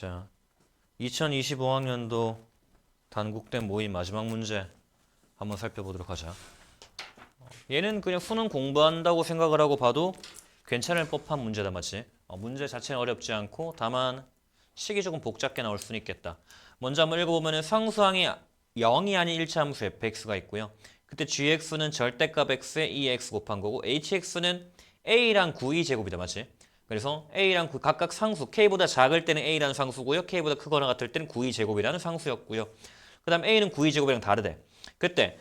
자, 2025학년도 단국대 모의 마지막 문제 한번 살펴보도록 하자. 어, 얘는 그냥 수능 공부한다고 생각을 하고 봐도 괜찮을 법한 문제다 맞지? 어, 문제 자체는 어렵지 않고 다만 식이 조금 복잡게 나올 수는 있겠다. 먼저 한번 읽어보면 상수항이 0이 아닌 일차함수 fx가 있고요. 그때 gx는 절대값 x에 2x 곱한 거고 hx는 a랑 9의 제곱이다 맞지? 그래서 a랑 9 각각 상수 k보다 작을 때는 a라는 상수고요. k보다 크거나 같을 때는 9의 제곱이라는 상수였고요. 그 다음 a는 9의 제곱이랑 다르대. 그때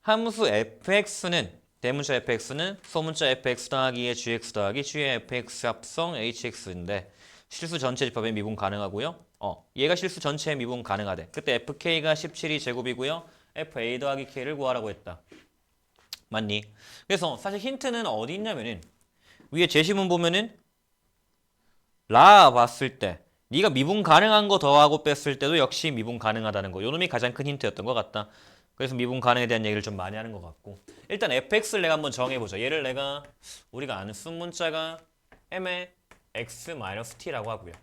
함수 fx는 대문자 fx는 소문자 fx 더하기 의 gx 더하기 g의 fx 합성 hx인데 실수 전체 집합에 미분 가능하고요. 어, 얘가 실수 전체에 미분 가능하대. 그때 fk가 17이 제곱이고요. fa 더하기 k를 구하라고 했다. 맞니? 그래서 사실 힌트는 어디 있냐면은 위에 제시문 보면은 라 봤을 때 네가 미분 가능한 거 더하고 뺐을 때도 역시 미분 가능하다는 거. 요 놈이 가장 큰 힌트였던 것 같다. 그래서 미분 가능에 대한 얘기를 좀 많이 하는 것 같고 일단 fx를 내가 한번 정해보자. 얘를 내가 우리가 아는 쓴 문자가 m의 x-t라고 하고요.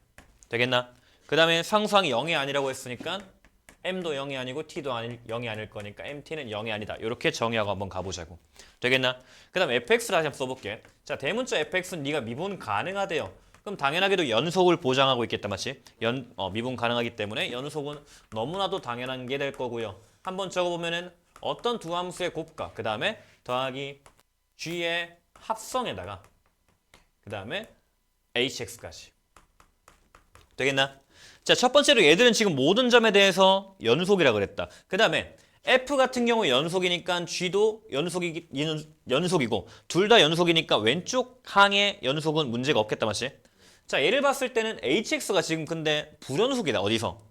되겠나? 그 다음에 상수항이 0이 아니라고 했으니까 m도 0이 아니고 t도 아니, 0이 아닐 거니까 mt는 0이 아니다. 이렇게 정의하고 한번 가보자고. 되겠나? 그 다음 fx를 다시 한번 써볼게. 자 대문자 fx는 네가 미분 가능하대요. 그럼 당연하게도 연속을 보장하고 있겠다 맞지? 연, 어, 미분 가능하기 때문에 연속은 너무나도 당연한 게 될 거고요. 한번 적어보면은 어떤 두 함수의 곱과 그 다음에 더하기 g의 합성에다가 그 다음에 hx까지 되겠나? 자, 첫 번째로 얘들은 지금 모든 점에 대해서 연속이라 그랬다. 그 다음에 f 같은 경우 연속이니까 g도 연속이, 연속이고 둘 다 연속이니까 왼쪽 항의 연속은 문제가 없겠다 맞지? 자, 얘를 봤을 때는 hx가 지금 근데 불연속이다. 어디서?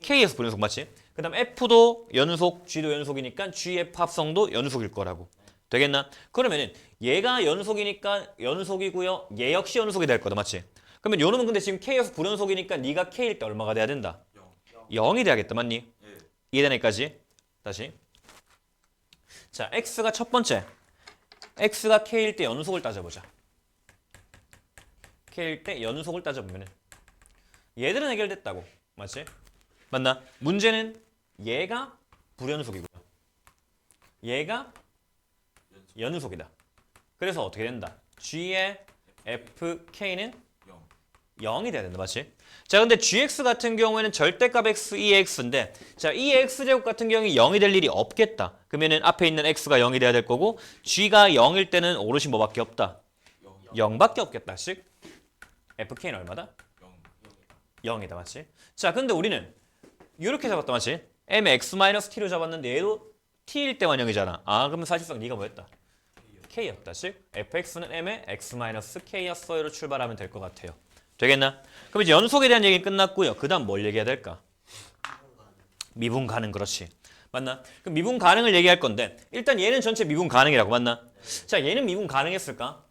k에서 불연속 맞지? 그 다음 f도 연속, g도 연속이니까 gf 합성도 연속일 거라고. 되겠나? 그러면은 얘가 연속이니까 연속이고요. 얘 역시 연속이 될 거다. 맞지? 그러면 요놈은 근데 지금 k에서 불연속이니까 네가 k일 때 얼마가 돼야 된다? 0 이 돼야겠다. 맞니? 이해되니까지 다시. 자, x가 첫 번째. x가 k일 때 연속을 따져보자. K일 때 연속을 따져보면은 얘들은 해결됐다고. 맞지? 맞나? 문제는 얘가 불연속이고요. 얘가 연속이다. 그래서 어떻게 된다? g의 fk는 0이 돼야 된다. 맞지? 자, 근데 gx 같은 경우에는 절대값 x, 2x인데 자, 2x제곱 같은 경우에 0이 될 일이 없겠다. 그러면은 앞에 있는 x가 0이 돼야 될 거고 g가 0일 때는 오롯이 뭐밖에 없다? 0 밖에 없겠다. 씩 fk는 얼마다? 0 이다. 맞지? 자, 근데 우리는 이렇게 잡았다. 맞지? m x-t로 잡았는데 얘도 t일 때만 0이잖아. 아, 그러면 사실상 네가 뭐였다? k였다. 즉 fx는 m의 x-k였어요로 출발하면 될 것 같아요. 되겠나? 그럼 이제 연속에 대한 얘기 끝났고요. 그 다음 뭘 얘기해야 될까? 미분 가능 그렇지. 맞나? 그럼 미분 가능을 얘기할 건데 일단 얘는 전체 미분 가능이라고 맞나? 자 얘는 미분 가능했을까?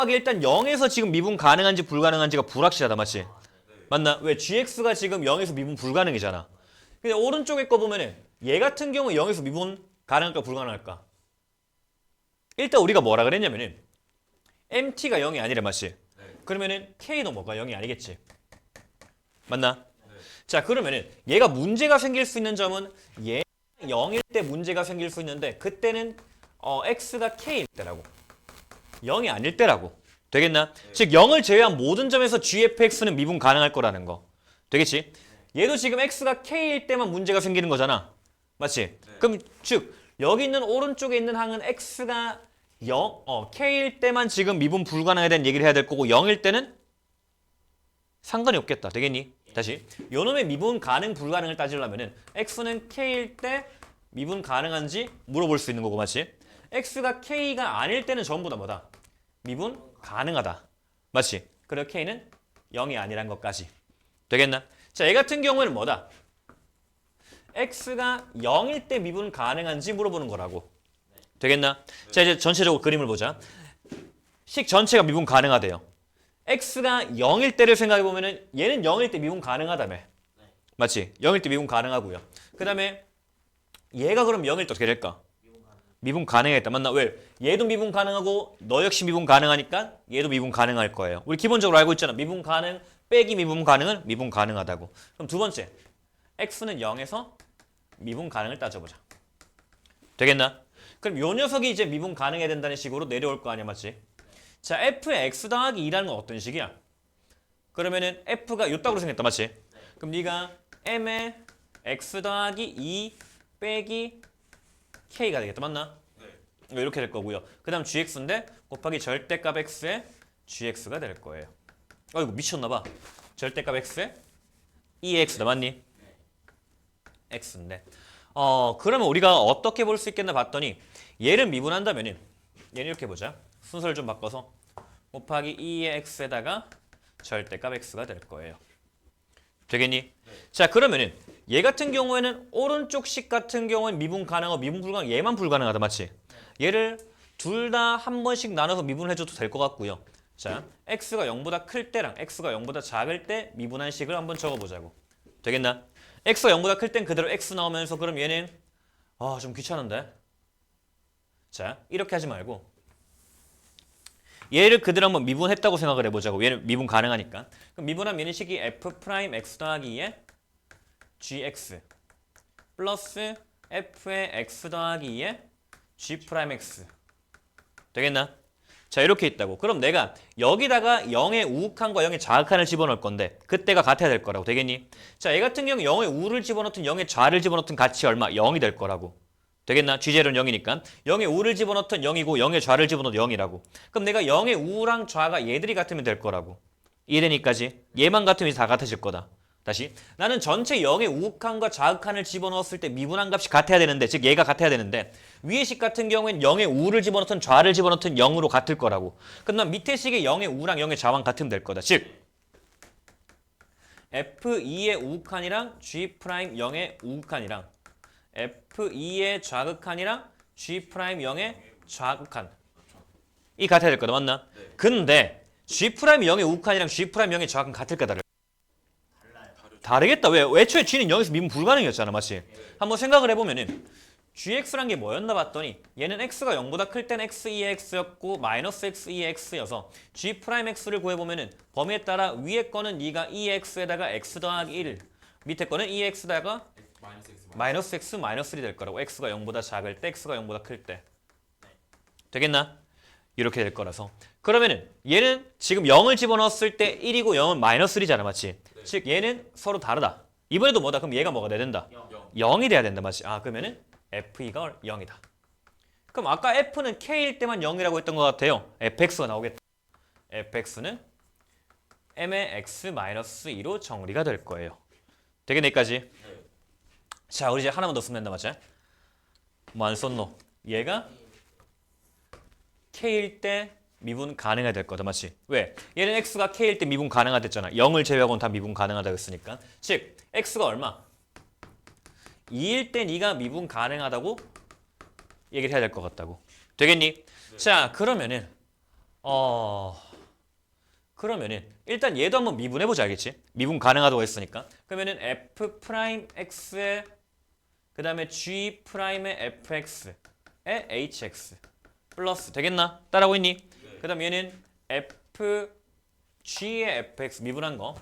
하기 일단 0에서 지금 미분 가능한지 불가능한지가 불확실하다 맞지? 맞나? 왜 gx가 지금 0에서 미분 불가능이잖아. 근데 오른쪽에 거 보면은 얘 같은 경우 0에서 미분 가능할까 불가능할까? 일단 우리가 뭐라 그랬냐면은 MT가 0이 아니래 맞지? 그러면은 K도 뭐가 0이 아니겠지? 맞나? 자 그러면은 얘가 문제가 생길 수 있는 점은 얘 0일 때 문제가 생길 수 있는데 그때는 어, X가 K일 때라고 0이 아닐 때라고 되겠나? 즉 0을 제외한 모든 점에서 GFX는 미분 가능할 거라는 거 되겠지? 얘도 지금 X가 K일 때만 문제가 생기는 거잖아 맞지? 그럼 즉 여기 있는 오른쪽에 있는 항은 X가 0, 어, K일 때만 지금 미분 불가능에 대한 얘기를 해야 될 거고 0일 때는 상관이 없겠다. 되겠니? 다시. 요놈의 미분 가능 불가능을 따지려면 은 X는 K일 때 미분 가능한지 물어볼 수 있는 거고 맞지? X가 K가 아닐 때는 전부 다 뭐다? 미분 가능하다. 맞지? 그리고 K는 0이 아니란 것까지. 되겠나? 자, 얘 같은 경우에는 뭐다? X가 0일 때 미분 가능한지 물어보는 거라고. 되겠나? 자 이제 전체적으로 그림을 보자. 식 전체가 미분 가능하대요. x가 0일 때를 생각해 보면 은 얘는 0일 때 미분 가능하다며. 맞지? 0일 때 미분 가능하고요. 그 다음에 얘가 그럼 0일 때 어떻게 될까? 미분 가능했다. 맞나? 왜? 얘도 미분 가능하고 너 역시 미분 가능하니까 얘도 미분 가능할 거예요. 우리 기본적으로 알고 있잖아. 미분 가능 빼기 미분 가능은 미분 가능하다고. 그럼 두 번째. x는 0에서 미분 가능을 따져보자. 되겠나? 그럼 요 녀석이 이제 미분 가능해야 된다는 식으로 내려올 거 아니야, 맞지? 자, f의 x 더하기 2라는 건 어떤 식이야? 그러면은 f가 요 딱으로 생겼다, 맞지? 그럼 네가 m의 x 더하기 2 빼기 k가 되겠다, 맞나? 네. 이렇게 될 거고요. 그 다음 gx인데 곱하기 절대값 x에 gx가 될 거예요. 어이구 미쳤나 봐. 절대값 x에 2x다, 맞니? x인데. 어, 그러면 우리가 어떻게 볼 수 있겠나 봤더니 얘를 미분한다면은 얘는 이렇게 보자. 순서를 좀 바꿔서 곱하기 2의 x에다가 절대값 x가 될 거예요. 되겠니? 자, 그러면은 얘 같은 경우에는 오른쪽 식 같은 경우는 미분 가능하고 미분 불가능 얘만 불가능하다 맞지? 얘를 둘 다 한 번씩 나눠서 미분해 줘도 될 것 같고요. 자, x가 0보다 클 때랑 x가 0보다 작을 때 미분한 식을 한번 적어 보자고. 되겠나? x가 0보다 클 땐 그대로 x 나오면서 그럼 얘는 아, 좀 귀찮은데. 자, 이렇게 하지 말고 얘를 그대로 한번 미분했다고 생각을 해보자고. 얘는 미분 가능하니까. 그럼 미분하면 얘는 식이 f x 더하기 2에 gx 플러스 f의 x 더하기 2에 g 프라임 x 되겠나? 자 이렇게 있다고. 그럼 내가 여기다가 0의 우극한과 0의 좌극한을 집어넣을 건데 그때가 같아야 될 거라고. 되겠니? 자, 얘 같은 경우 0의 우를 집어넣든 0의 좌를 집어넣든 같이 얼마? 0이 될 거라고. 되겠나? G제로는 0이니까 0의 우를 집어넣든 0이고 0의 좌를 집어넣어도 0이라고. 그럼 내가 0의 우랑 좌가 얘들이 같으면 될 거라고. 이해되니까지? 얘만 같으면 다 같아질 거다. 다시 나는 전체 0의 우극한과 좌극한을 집어넣었을 때 미분한 값이 같아야 되는데 즉 얘가 같아야 되는데 위의 식 같은 경우에는 0의 우를 집어넣든 좌를 집어넣든 0으로 같을 거라고. 그럼 난 밑에 식의 0의 우랑 0의 좌만 같으면 될 거다. 즉 F2의 우극한이랑 G 프라임 0의 우극한이랑 F2의 좌극한이랑 G 프라임 0의 좌극한 이 같아야 될 거다. 맞나? 근데 G 프라임 0의 우극한이랑 G 프라임 0의 좌극한 같을 까 다를까? 다르겠다. 왜? 애초에 G는 0에서 미분 불가능이었잖아. 맞지? 한번 생각을 해보면은 gx란 게 뭐였나 봤더니 얘는 x가 0보다 클 땐 x2의 x였고 마이너스 x2의 x여서 g 프라임 x를 구해보면은 범위에 따라 위에 거는 네가 2x에다가 x 더하기 1 밑에 거는 2x에다가 마이너스 x 마이너스 x 마이너스 1이 될 거라고 x가 0보다 작을 때 x가 0보다 클 때 되겠나? 이렇게 될 거라서 그러면은 얘는 지금 0을 집어넣었을 때 1이고 0은 마이너스 1이잖아 맞지? 즉 얘는 서로 다르다 이번에도 뭐다? 그럼 얘가 뭐가 돼야 된다? 0 0이 돼야 된다 맞지? 아 그러면은 f2가 0이다. 그럼 아까 f는 k일 때만 0이라고 했던 것 같아요. fx가 나오겠다. fx는 m의 x-2로 정리가 될 거예요. 되겠네 여기까지? 자 우리 이제 하나만 더 쓰면 된다 맞지? 뭐 안 썼노? 얘가 k일 때 미분 가능해야 될 거다 맞지? 왜? 얘는 x가 k일 때 미분 가능하댔잖아. 0을 제외하고는 다 미분 가능하다고 했으니까. 즉 x가 얼마? 2일 때 네가 미분 가능하다고 얘기를 해야 될 것 같다고. 되겠니? 자, 그러면은 어 그러면은 일단 얘도 한번 미분해 보자 알겠지? 미분 가능하다고 했으니까. 그러면은 f 프라임 x에 그다음에 g 프라임의 fx에 hx 플러스 되겠나? 따라오고 있니? 그다음 얘는 f g의 fx 미분한 거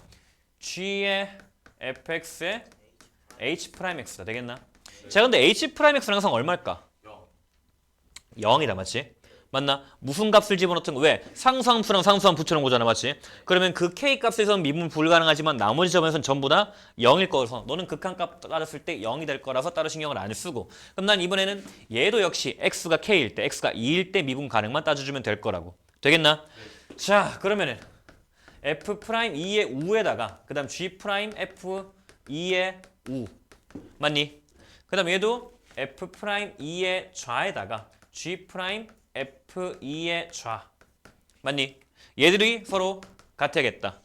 g의 fx에 h 프라임 x다 되겠나? 자 근데 h 프라임 x는 항상 얼마일까? 0 0이다 맞지? 맞나? 무슨 값을 집어넣든 거 왜? 상수함수랑 상수함 붙여놓은 거잖아 맞지? 그러면 그 k 값에서는 미분 불가능하지만 나머지 점에서는 전부 다 0일 거라서 너는 극한값 따랐을 때 0이 될 거라서 따로 신경을 안 쓰고 그럼 난 이번에는 얘도 역시 x가 k일 때 x가 2일 때 미분 가능만 따져주면 될 거라고 되겠나? 자 그러면은 f 프라임 2의 우에다가 그 다음 g 프라임 f 2의 우 맞니? 그 다음 얘도 f 프라임 2의 좌에다가 g 프라임 f 2의 좌 맞니? 얘들이 서로 같아야겠다.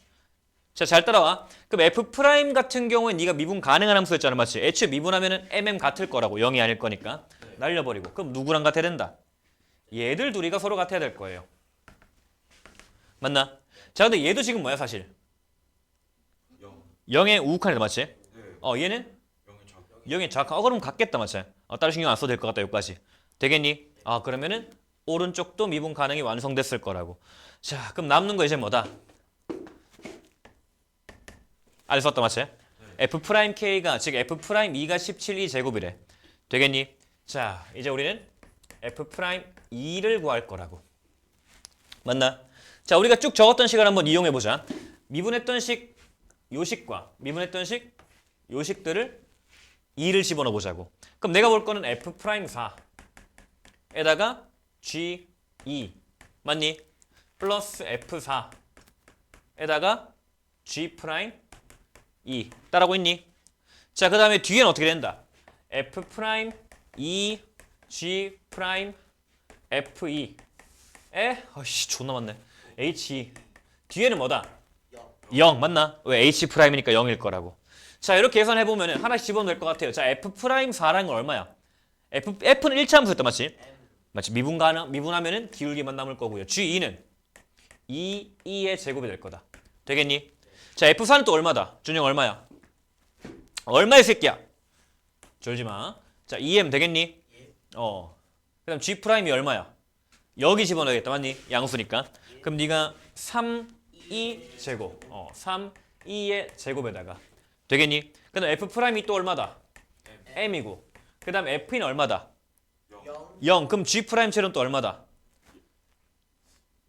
자, 잘 따라와. 그럼 f 프라임 같은 경우에 네가 미분 가능한 함수였잖아, 맞지? 애초에 미분하면은 mm 같을 거라고 0이 아닐 거니까 날려버리고. 그럼 누구랑 같아야 된다? 얘들 둘이가 서로 같아야 될 거예요. 맞나? 자, 근데 얘도 지금 뭐야 사실? 0 0의 우극한이다, 맞지? 네 어, 얘는 0의 좌 0의 좌극한. 어, 그럼 같겠다, 맞지? 어, 따로 신경 안 써도 될 것 같다, 여기까지. 되겠니? 아 그러면은 오른쪽도 미분 가능이 완성됐을 거라고. 자 그럼 남는 거 이제 뭐다? 알 썼다 맞지? f 프라임 k가 즉 f 프라임 2가 17이 제곱이래. 되겠니? 자 이제 우리는 f 프라임 2를 구할 거라고. 맞나? 자 우리가 쭉 적었던 식을 한번 이용해 보자. 미분했던 식 요식과 미분했던 식 요식들을 2를 집어넣어 보자고. 그럼 내가 볼 거는 f 프라임 4에다가 g 2 맞니? 플러스 f 4에다가 g 프라임 2 따라고 있니? 자, 그 다음에 뒤에는 어떻게 된다? f 프라임 2 g 프라임 f 2 에? 아씨 존나 많네. h 2 뒤에는 뭐다? 0 맞나? 왜 h 프라임이니까 0일 거라고. 자 이렇게 계산해 보면은 하나씩 집어넣으면 될것 같아요. 자 f 프라임 4라는 건 얼마야? f f는 1차 함수였다 맞지? 맞지? 미분 가능 미분하면은 기울기만 남을 거고요. g2는 2 2의 제곱이 될 거다. 되겠니? 자 f4는 또 얼마다? 준영 얼마야? 얼마의 새끼야? 졸지 마. 자 2m 되겠니? 어. 그다음 g 프라임이 얼마야? 여기 집어넣어야겠다 맞니? 양수니까. 그럼 네가 3 2 제곱. 어, 3 2의 제곱에다가 되겠니? 그다음 f 프라임이 또 얼마다? m이고. 그다음 f는 얼마다? 0, 0. 그럼 g 프라임 첼은 또 얼마다?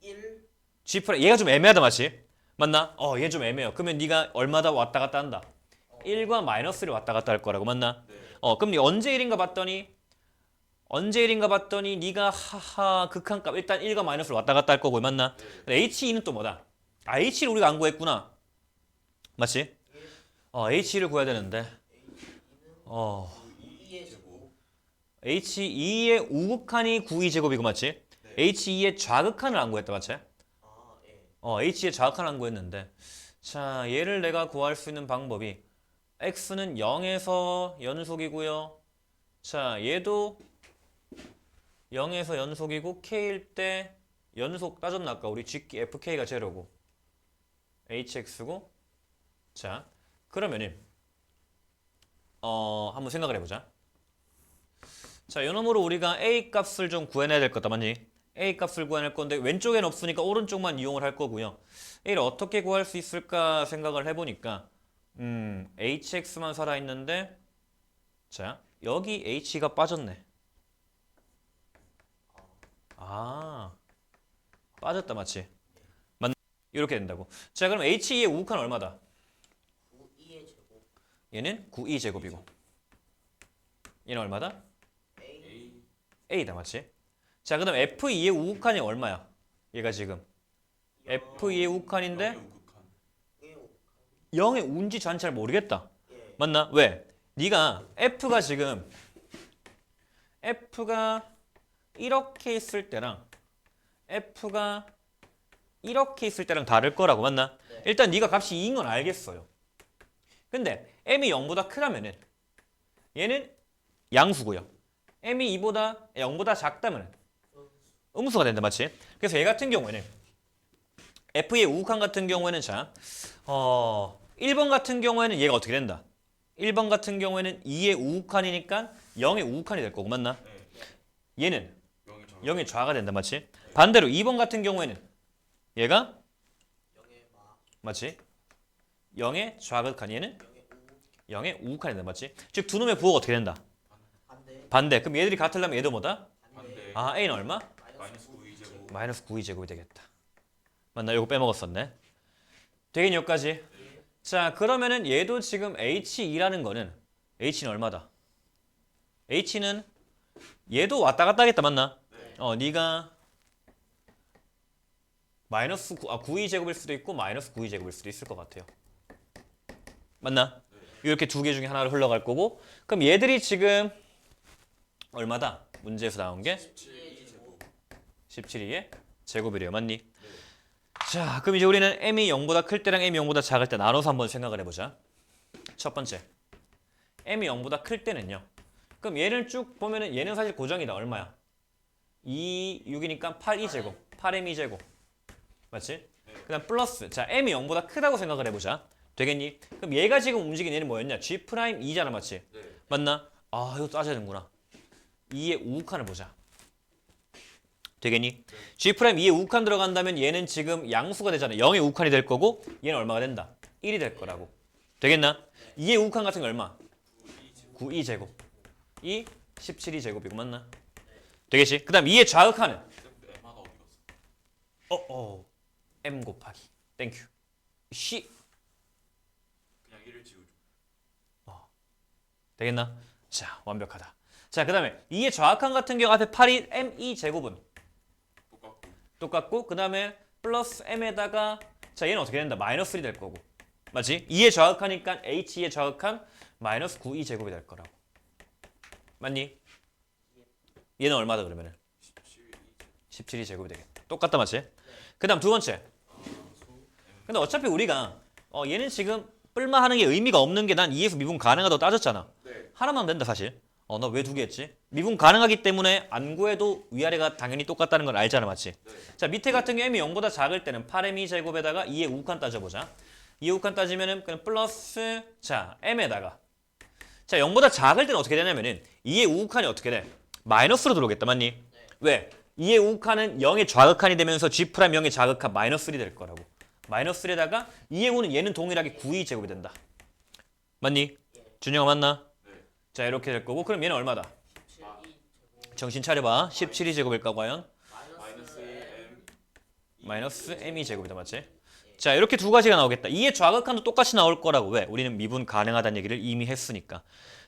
1, g 프라임 얘가 좀 애매하다 맞지? 맞나? 어, 얘 좀 애매해요. 그러면 네가 얼마다 왔다 갔다 한다. 1과 마이너스를 왔다 갔다 할 거라고 맞나? 어, 그럼 네 언제 1인가 봤더니 언제 1인가 봤더니 네가 하하 극한값 일단 1과 마이너스를 왔다 갔다 할 거고 맞나? 근데 h2는 또 뭐다? 아, h2를 우리가 안 구했구나. 맞지? 어, h2를 구해야 되는데. 어, 2의 제곱, H2의 우극한이 9이제곱이고 맞지? H2의 좌극한을 안 구했다 맞지? 아, 예. 어, H의 좌극한 안 구했는데 자 얘를 내가 구할 수 있는 방법이 X는 0에서 연속이고요 자 얘도 0에서 연속이고 K일 때 연속 따졌나 아까 우리 G, FK가 제로고 HX고 자 그러면은 어 한번 생각을 해보자 자 요놈으로 우리가 A 값을 좀 구해내야 될 거다 맞니? A 값을 구해낼 건데 왼쪽엔 없으니까 오른쪽만 이용을 할 거고요. A를 어떻게 구할 수 있을까 생각을 해보니까 음, HX만 살아있는데 자 여기 H가 빠졌네. 아 빠졌다 맞지? 맞 이렇게 된다고. 자 그럼 H2의 우극한 얼마다? 9, 2의 제곱, 얘는 9E 제곱이고 얘는 얼마다? A, A다 맞지? 자 그다음 F2의 우극한이 얼마야? 얘가 지금 F2의 우극한인데 우극한. 1, 5, 0의 운지 전잘 모르겠다. 예. 맞나? 왜? 네가 F가 지금 F가 이렇게 있을 때랑 F가 이렇게 있을 때랑 다를 거라고 맞나? 네. 일단 네가 값이 2인 건 알겠어요. 근데 M이 0보다 크다면은 얘는 양수고요. M이 2보다 0보다 작다면 음수가 된다 맞지? 그래서 얘 같은 경우에는 F의 우극한 같은 경우에는 자 어, 1번 같은 경우에는 얘가 어떻게 된다? 1번 같은 경우에는 2의 우극한이니까 0의 우극한이 될 거고 맞나? 얘는 0이 정. 0의 좌가 된다 맞지? 반대로 2번 같은 경우에는 얘가 0의 마, 맞지? 0의 좌극한 얘는 0의 5, 0의 우극한이 된다 맞지? 즉 두 놈의 부호가 어떻게 된다? 반대. 그럼 얘들이 같으려면 얘도 뭐다? 반대. 아 A는 얼마? 마이너스 마이너스 9 2제곱. 마이너스 9의 제곱이 되겠다. 맞나? 이거 빼먹었었네. 되긴 여기까지. 자 그러면은 얘도 지금 H2라는 거는 H는 얼마다? H는 얘도 왔다 갔다 하겠다 맞나? 어 네가 마이너스 9, 아 9의 제곱일 수도 있고 마이너스 9의 제곱일 수도 있을 것 같아요. 맞나? 이렇게 두 개 중에 하나를 흘러갈 거고 그럼 얘들이 지금 얼마다? 문제에서 나온 게 2의 제곱, 17의 제곱이래요. 맞니? 자, 그럼 이제 우리는 m이 0보다 클 때랑 m이 0보다 작을 때 나눠서 한번 생각을 해보자. 첫 번째, m이 0보다 클 때는요. 그럼 얘를 쭉 보면은 얘는 사실 고정이다. 얼마야? 2, 6이니까 8, 2제곱. 8m 2제곱. 맞지? 그 다음 플러스. 자, m이 0보다 크다고 생각을 해보자. 되겠니? 그럼 얘가 지금 움직이는 얘는 뭐였냐? g 프라임 2잖아. 맞지? 네. 맞나? 아, 이거 따져야 되는구나. 2의 우극한을 보자. 되겠니? G 프라임 2에 우칸 들어간다면 얘는 지금 양수가 되잖아. 0의 우칸이 될 거고 얘는 얼마가 된다? 1이 될 거라고. 되겠나? 2의 우칸 같은 게 얼마? 9 2제곱. 2 17이 제곱이고 맞나? 되겠지? 그다음 2의 좌극하는 쌤 M 하나 어디 갔어? 어, 어. m 곱하기. 땡큐. C 그냥 1을 지우죠. 되겠나? 자, 완벽하다. 자, 그 다음에 2의 좌악한 같은 경우 앞에 8이 m2 제곱은 똑같고 똑같고 그 다음에 플러스 m에다가 자, 얘는 어떻게 된다? 마이너스 3이 될 거고. 맞지? 2의 좌악하니까 h의 좌악한 마이너스 9e 제곱이 될 거라고. 맞니? 얘는 얼마다 그러면은? 17 17이 제곱이 되겠다. 똑같다 맞지? 그다음 두 번째. 근데 어차피 우리가 어, 얘는 지금 뿔마 하는 게 의미가 없는 게 난 2에서 미분 가능하다고 따졌잖아. 네. 하나만 된다 사실. 어, 너왜두 개 했지? 미분 가능하기 때문에 안 구해도 위아래가 당연히 똑같다는 걸 알잖아, 맞지? 네. 자, 밑에 같은 경우 m이 0보다 작을 때는 8m이 제곱에다가 2의 우칸 따져보자. 2의 우칸 따지면은 그냥 플러스 자, m에다가 자, 0보다 작을 때는 어떻게 되냐면은 2의 우칸이 어떻게 돼? 마이너스로 들어오겠다, 맞니? 왜? 2의 우칸은 0의 좌극한이 되면서 g 프라임 0의 좌극한 마이너스 1이 될 거라고. 마이너스 1에다가 2의 우는 얘는 동일하게 9의 제곱이 된다. 맞니? 준영아 맞나? 네. 자 이렇게 될 거고 그럼 얘는 얼마다? 17 2 제곱 정신 차려봐 17이 제곱일까 과연? 마이너스 m이 제곱이다 맞지? 자 이렇게 두 가지가 나오겠다 2의 좌극한도 똑같이 나올 거라고 왜? 우리는 미분 가능하다는 얘기를 이미 했으니까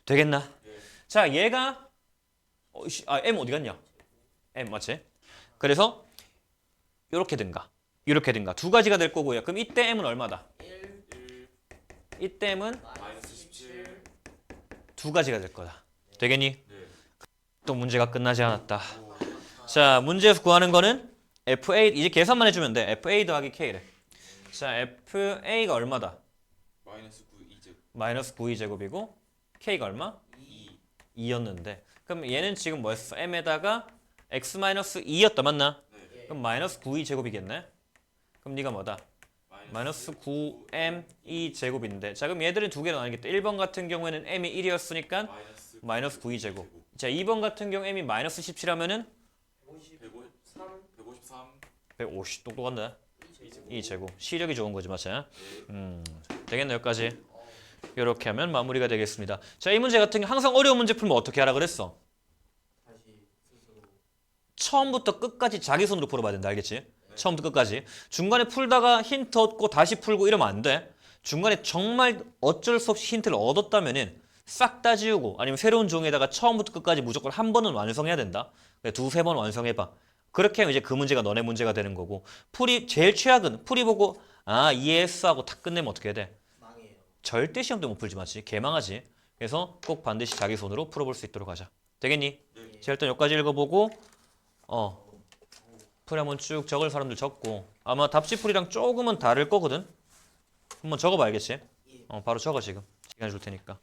되겠나? 네. 자 얘가 어, 씨, 아 m 어디 갔냐? m 맞지? 그래서 이렇게 든가 이렇게 든가 두 가지가 될 거고요 그럼 이때 m은 얼마다? 1 1 이때 m은 마이너스 17 두 가지가 될 거다 되겠니? 네. 또 문제가 끝나지 않았다 오. 자 문제에서 구하는 거는 FA 이제 계산만 해주면 돼 FA 더하기 K래 자 FA가 얼마다? 마이너스 9 2제곱 마이너스 9의 제곱이고 K가 얼마? 2 2였는데 그럼 얘는 지금 뭐였어? M에다가 X 마이너스 2였다 맞나? 네. 그럼 마이너스 9의 제곱이겠네 그럼 네가 뭐다? 마이너스 9M 2 제곱인데 자 그럼 얘들은 두 개로 나뉘겠다 1번 같은 경우에는 M이 1이었으니까 마이너스 마이너스 9의 제곱 자 2번 같은 경우 M이 마이너스 17하면은 153 153 150 똑똑한데 2 제곱 2 제곱 시력이 좋은 거지 맞아요? 음 되겠네 여기까지 이렇게 하면 마무리가 되겠습니다 자 이 문제 같은 경우 항상 어려운 문제 풀면 어떻게 하라 그랬어? 처음부터 끝까지 자기 손으로 풀어봐야 된다 알겠지? 처음부터 끝까지. 중간에 풀다가 힌트 얻고 다시 풀고 이러면 안 돼. 중간에 정말 어쩔 수 없이 힌트를 얻었다면은 싹 다 지우고 아니면 새로운 종이에다가 처음부터 끝까지 무조건 한 번은 완성해야 된다. 두세 번 완성해봐. 그렇게 하면 이제 그 문제가 너네 문제가 되는 거고. 풀이 제일 최악은 풀이 보고 아 이해했어 하고 탁 끝내면 어떻게 돼? 망해요. 절대 시험도 못 풀지 마지 개망하지. 그래서 꼭 반드시 자기 손으로 풀어볼 수 있도록 하자. 되겠니? 네. 자 일단 여기까지 읽어보고 어 풀이 한번 쭉 적을 사람들 적고 아마 답지풀이랑 조금은 다를 거거든? 한번 적어봐 알겠지? 어 바로 적어 지금. 시간 줄 테니까